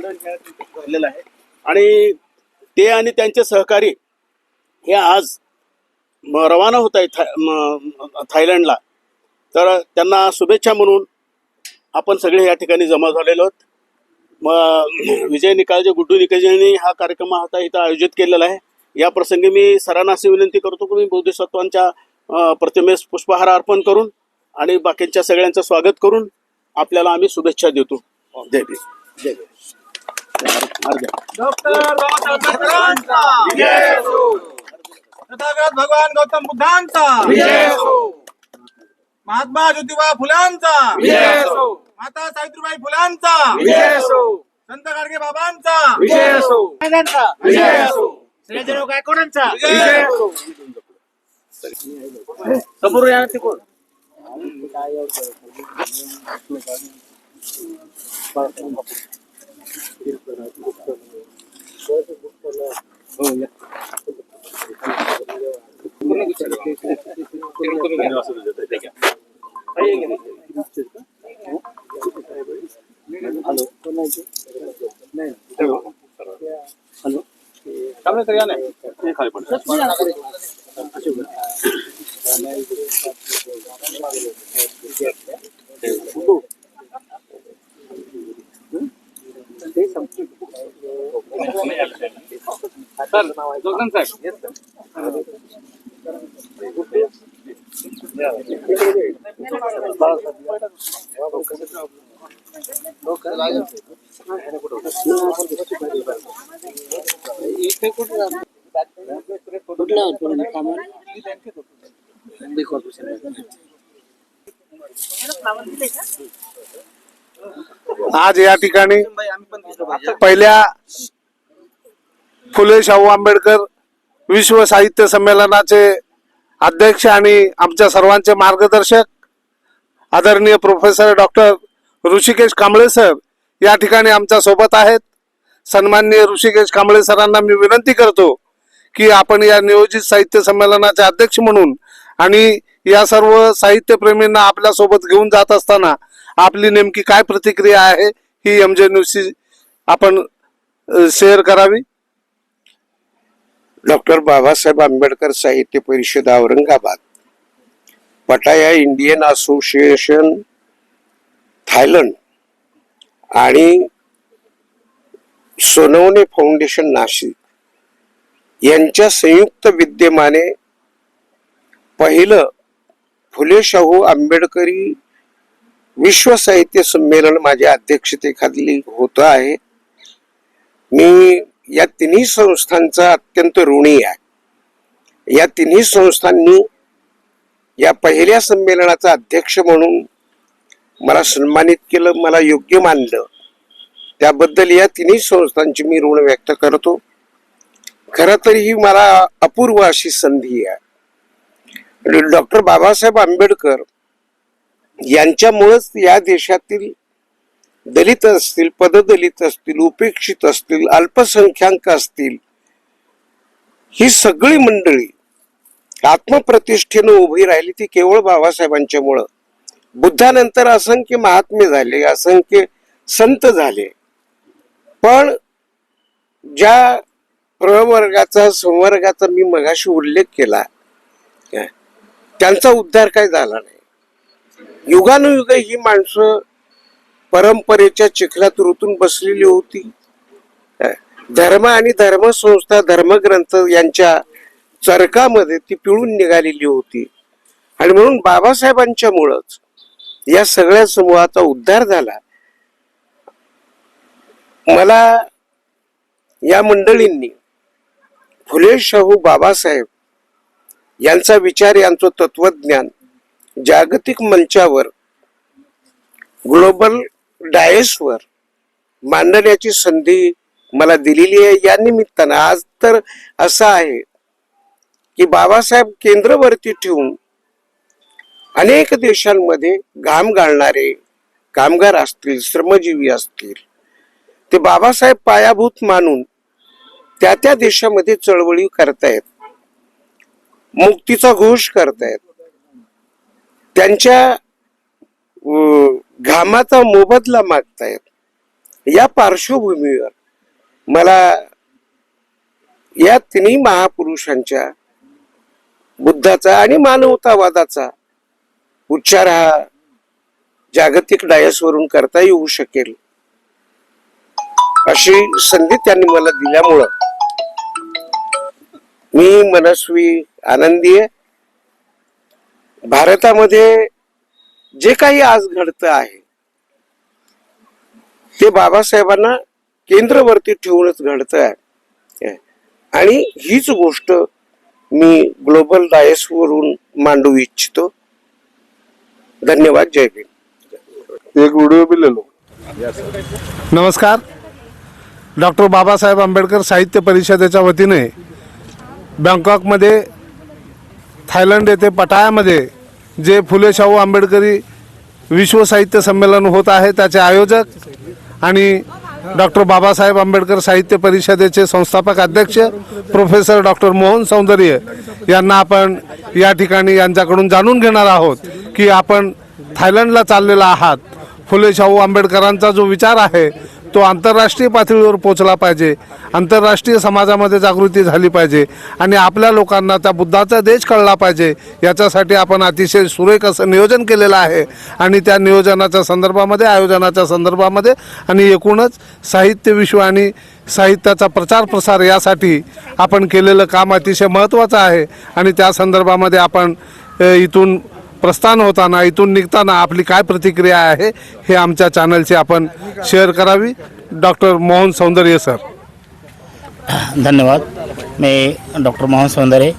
जडणघडण ह्या आहे. आणि ते आणि त्यांचे सहकारी हे आज रवाना होत आहे था थायलंडला. तर त्यांना शुभेच्छा म्हणून आपण सगळे या ठिकाणी जमा झालेलो आहोत. मग विजय निकाळजे गुड्डू निकाळजेंनी हा कार्यक्रम आता इथं आयोजित केलेला आहे. या प्रसंगी मी सरांना अशी विनंती करतो की मी बोधिसत्वांच्या प्रतिमेस पुष्पहार अर्पण करून आणि बाकीच्या सगळ्यांचं स्वागत करून आपल्याला आम्ही शुभेच्छा देतो. जय भीम. जय भीम. डॉक्टर तथागत भगवान गौतम बुद्धांचा. महात्मा ज्योतिबा फुलांचा. माता सावित्रीबाई फुलांचा. संत गाडगे बाबांचा. गायकवाडांचा समोर या तिकडून. हॅलो. हॅलो खाली पडतो आज या ठिकाणी पहिल्या फुले शाहू आंबेडकर विश्व साहित्य संमेलनाचे अध्यक्ष आणि आमच्या सर्वांचे मार्गदर्शक आदरणीय professor doctor Hrishikesh Kamble sir या ठिकाणी आमच्यासोबत आहेत. सन्माननीय ऋषिकेश कांबळे सरांना मी विनंती करतो की आपण या नियोजित साहित्य संमेलनाचे अध्यक्ष म्हणून आणि या सर्व साहित्यप्रेमींना आपल्यासोबत घेऊन जात असताना आपली नेमकी काय प्रतिक्रिया आहे ही एम जे न्यूजशी आपण शेअर करावी. डॉक्टर बाबासाहेब आंबेडकर साहित्य परिषद औरंगाबाद पटाया इंडियन असोसिएशन थायलंड आणि सोनवणे फाउंडेशन नाशिक यांच्या संयुक्त विद्यमाने पहिलं फुले शाहू आंबेडकरी विश्व साहित्य संमेलन माझ्या अध्यक्षतेखाली होत आहे. मी या तिन्ही संस्थांचा अत्यंत ऋणी आहे. या तिन्ही संस्थांनी या पहिल्या संमेलनाचा अध्यक्ष म्हणून मला सन्मानित केलं मला योग्य मानलं. त्याबद्दल या तिन्ही संस्थांची मी ऋण व्यक्त करतो. खरं तर ही मला अपूर्व अशी संधी आहे. डॉक्टर बाबासाहेब आंबेडकर यांच्यामुळेच या देशातील दलित असतील पददलित असतील उपेक्षित असतील अल्पसंख्याक असतील ही सगळी मंडळी आत्मप्रतिष्ठेनं उभी राहिली ती केवळ बाबासाहेबांच्यामुळं. बुद्धानंतर असंख्य महात्मे झाले असंख्य संत झाले. पण ज्या प्रवर्गाचा संवर्गाचा मी मगाशी उल्लेख केला त्यांचा उद्धार काय झाला नाही. युगानुयुग ही माणसं परंपरेच्या चिखलात रुतून बसलेली होती. धर्म आणि धर्मसंस्था धर्मग्रंथ यांच्या चरकामध्ये ती पिळून निघालेली होती. आणि म्हणून बाबासाहेबांच्या मुळच या सगळ्या समूहाचा उद्धार झाला. मला या मंडळींनी फुले शाहू बाबासाहेब यांचा विचार यांचं तत्वज्ञान जागतिक मंचावर ग्लोबल डायसवर मांडण्याची संधी मला दिलेली आहे. या निमित्तानं आज तर असं आहे की बाबासाहेब केंद्रवरती ठेवून अनेक देशांमध्ये घाम घालणारे कामगार असतील श्रमजीवी असतील ते बाबासाहेब पायाभूत मानून त्या त्या देशामध्ये चळवळी करतायत मुक्तीचा घोष करतायत. त्यांच्या घामाचा मोबदला मागतायत या पार्श्वभूमीवर मला या तिन्ही महापुरुषांच्या बुद्धाचा आणि मानवतावादाचा उच्चार हा जागतिक डायसवरून करता येऊ शकेल अशी संधी त्यांनी मला दिल्यामुळं मी मनस्वी आनंदी आहे भारतामध्ये जे काही आज घडतं आहे ते बाबासाहेबांना केंद्रवरती ठेवूनच घडत आहे आणि हीच गोष्ट मी ग्लोबल डायसवरून मांडू इच्छितो. धन्यवाद जय भीम. एक व्हिडिओ भी ले लो नमस्कार. डॉक्टर बाबासाहेब आंबेडकर साहित्य परिषदेच्या वतीने बँकॉकमध्ये थायलंड येथे पटायामध्ये जे फुले शाहू आंबेडकरी विश्व साहित्य संमेलन होत आहे त्याचे आयोजक आणि डॉक्टर बाबासाहेब आंबेडकर साहित्य परिषदेचे संस्थापक अध्यक्ष प्रोफेसर डॉक्टर मोहन सौंदर्य यांना आपण या ठिकाणी यांच्याकडून जाणून घेणार आहोत की आपण थायलंडला चाललेला आहात. फुले शाहू आंबेडकरांचा जो विचार आहे तो आंतरराष्ट्रीय पातळीवर पोचला पाहिजे. आंतरराष्ट्रीय समाजामध्ये जागृती झाली पाहिजे. आणि आपल्या लोकांना त्या बुद्धाचा देश कळला पाहिजे. याच्यासाठी आपण अतिशय सुरेख असं नियोजन केलेलं आहे. आणि त्या नियोजनाच्या संदर्भामध्ये आयोजनाच्या संदर्भामध्ये आणि एकूणच साहित्य विश्व आणि साहित्याचा प्रचार प्रसार यासाठी आपण केलेलं काम अतिशय महत्त्वाचं आहे. आणि त्या संदर्भामध्ये आपण इथून प्रस्थान होताना इथून निघताना आपली काय प्रतिक्रिया आहे हे आमच्या चॅनलची आपण शेअर करावी. डॉक्टर मोहन सौंदर्य सर धन्यवाद. मी डॉक्टर मोहन सौंदर्य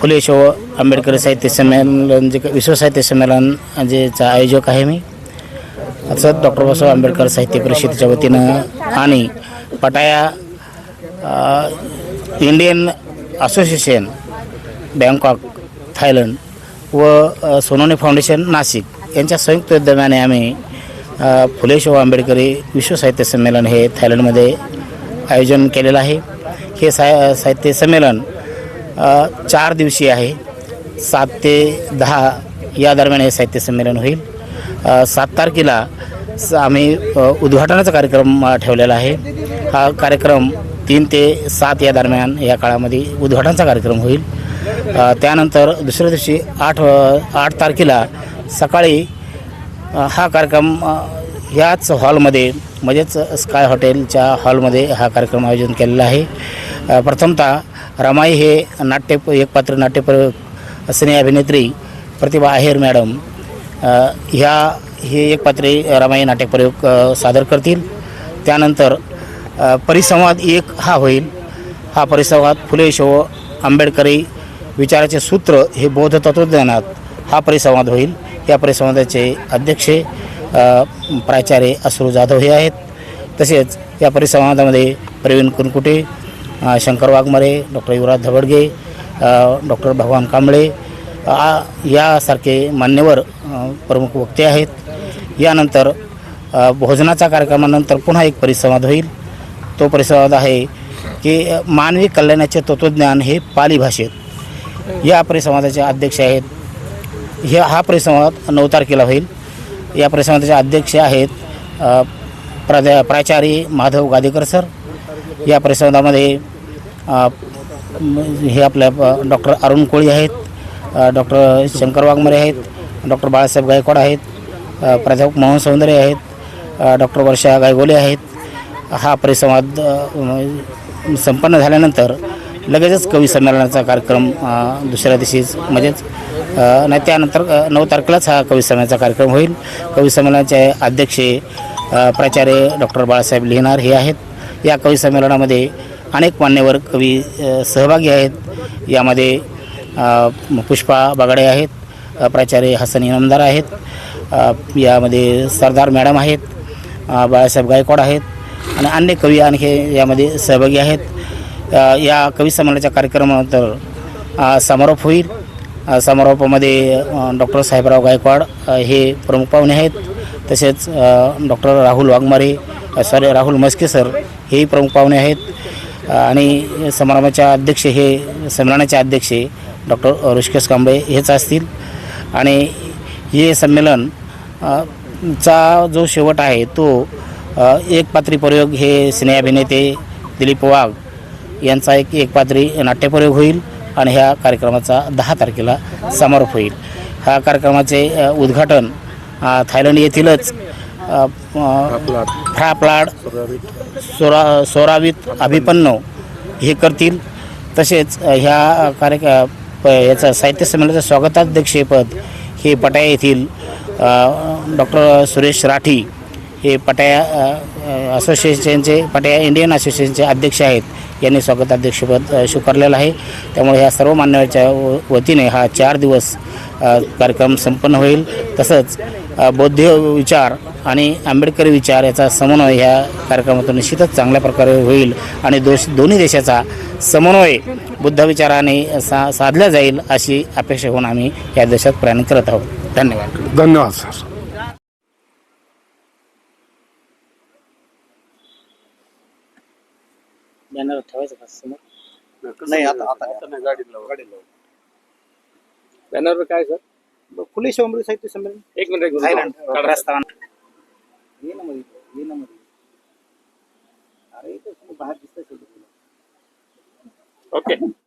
फुले शो आंबेडकर साहित्य संमेलन जे विश्व साहित्य संमेलन जेचा आयोजक आहे मी. तसंच डॉक्टर बाबासाहेब आंबेडकर साहित्य परिषदेच्या वतीनं आणि पटाया इंडियन असोसिएशन बँकॉक थायलंड व अ, सोनवणे फाउंडेशन नाशिक यांच्या संयुक्त उद्यमाने आम्ही अ, फुले शाहू आंबेडकरी विश्व साहित्य संमेलन हे थायलंडमध्ये आयोजन केलेलं आहे. हे सा साहित्य संमेलन चार दिवसीय आहे. सात ते दहा या दरम्यान हे साहित्य संमेलन होईल. सात तारखेला स आम्ही उद्घाटनाचा कार्यक्रम ठेवलेला आहे. हा कार्यक्रम तीन ते सात या दरम्यान या काळामध्ये उद्घाटनाचा कार्यक्रम होईल. त्यानंतर दुसऱ्या दिवशी आठ आठ तारखेला सकाळी हा कार्यक्रम ह्याच हॉलमध्ये म्हणजेच स्काय हॉटेलच्या हॉलमध्ये हा कार्यक्रम आयोजन केलेला आहे. प्रथमतः रमाई हे नाट्य एकपात्र नाट्यपर सिने अभिनेत्री प्रतिभा आहेर मॅडम ह्या हे एक पात्रे रमाई नाट्य प्रयोग सादर करतील. त्यानंतर परिसंवाद एक हा होईल. हा परिसंवाद फुले शो आंबेडकरी विचाराचे सूत्र हे बौद्ध तत्वज्ञानात हा परिसंवाद होईल. या परिसंवादाचे अध्यक्ष प्राचार्य अश्रू जाधव हे आहेत. तसेच या परिसंवादामध्ये प्रवीण कुनकुटे शंकर वाघमारे डॉक्टर युवराज धबडगे डॉक्टर भगवान कांबळे आ, यासारखे मान्यवर प्रमुख वक्ते आहेत. यानंतर भोजनाच्या कार्यक्रमानंतर पुन्हा एक परिसंवाद होईल. तो परिसंवाद आहे की मानवी कल्याणाचे तत्त्वज्ञान हे पाली भाषेत या परिसंवादाचे अध्यक्ष आहेत. हे हा परिसंवाद नऊ तारखेला होईल. या परिसंवादाचे अध्यक्ष आहेत अ, प्राध्या प्राचार्य माधव गादेकर सर. या परिसंवादामध्ये हे आपल्या डॉक्टर अरुण कोळी आहेत डॉक्टर शंकर वाघमरे आहेत डॉक्टर बाळासाहेब गायकवाड आहेत प्राध्यापक मोहन सौंदर्य आहेत डॉक्टर वर्षा गायगोले आहेत. हा परिसंवाद संपन्न झाल्यानंतर लगेचच कवी संमेलनाचा कार्यक्रम दुसऱ्या दिवशीच म्हणजेच नाही त्यानंतर नऊ तारखेलाच हा कवी संमेलनाचा कार्यक्रम होईल. कवी संमेलनाचे अध्यक्ष प्राचार्य डॉक्टर बाळासाहेब लिहिणार हे आहेत. या कवी संमेलनामध्ये अनेक मान्यवर कवी सहभागी आहेत. यामध्ये पुष्पा बागडे आहेत प्राचार्य हसन इनामदार आहेत यामध्ये सरदार मॅडम आहेत बाळासाहेब गायकवाड आहेत आणि अन्य कवी आणखी यामध्ये सहभागी आहेत. या कवी संमेलनाच्या कार्यक्रमानंतर समारोप होईल. समारोपामध्ये डॉक्टर साहेबराव गायकवाड हे प्रमुख पाहुणे आहेत. तसेच doctor Rahul Waghmare sorry Rahul Maske sir हेही प्रमुख पाहुणे आहेत. आणि समारंभाच्या अध्यक्ष हे संमेलनाचे अध्यक्ष डॉक्टर ऋषिकेश कांबळे हेच असतील. आणि हे संमेलन चा जो शेवट आहे तो एक पात्री प्रयोग हे सिने अभिनेते दिलीप वाघ यांचा एक एकपात्री नाट्यप्रयोग होईल आणि ह्या कार्यक्रमाचा दहा तारखेला समारोप होईल. ह्या कार्यक्रमाचे उद्घाटन थायलंड येथीलच फ्राप्लाड सोरा सोरावित अभिपन्नो हे करतील. तसेच ह्या कार्य प- याचं साहित्य संमेलनाचं स्वागताध्यक्षपद हे पटाया येथील डॉक्टर सुरेश राठी हे पटाया असोसिएशनचे पटाया इंडियन असोसिएशनचे अध्यक्ष आहेत. यांनी स्वागताध्यक्षपद अ, स्वीकारलेलं आहे. त्यामुळे ह्या सर्व मान्यवरच्या व- वतीने हा चार दिवस कार्यक्रम संपन्न होईल. तसंच बौद्ध विचार आणि आंबेडकरी विचार याचा समन्वय ह्या कार्यक्रमातून निश्चितच चांगल्या प्रकारे होईल आणि दोष दोन्ही देशाचा समन्वय बुद्ध विचाराने सा साधला जाईल अशी अपेक्षा होऊन आम्ही या देशात प्रयाण करत आहोत. धन्यवाद. धन्यवाद सर. बॅनर ठेवायचं का समोर? नाही आता आता बॅनर काय सर? फुले शाहू साहित्य संमेलन. एक मिनिट थायलंड रस्ता ये ना मध्ये ये ना मध्ये अरे इथं बाहेर दिसतंय ओके.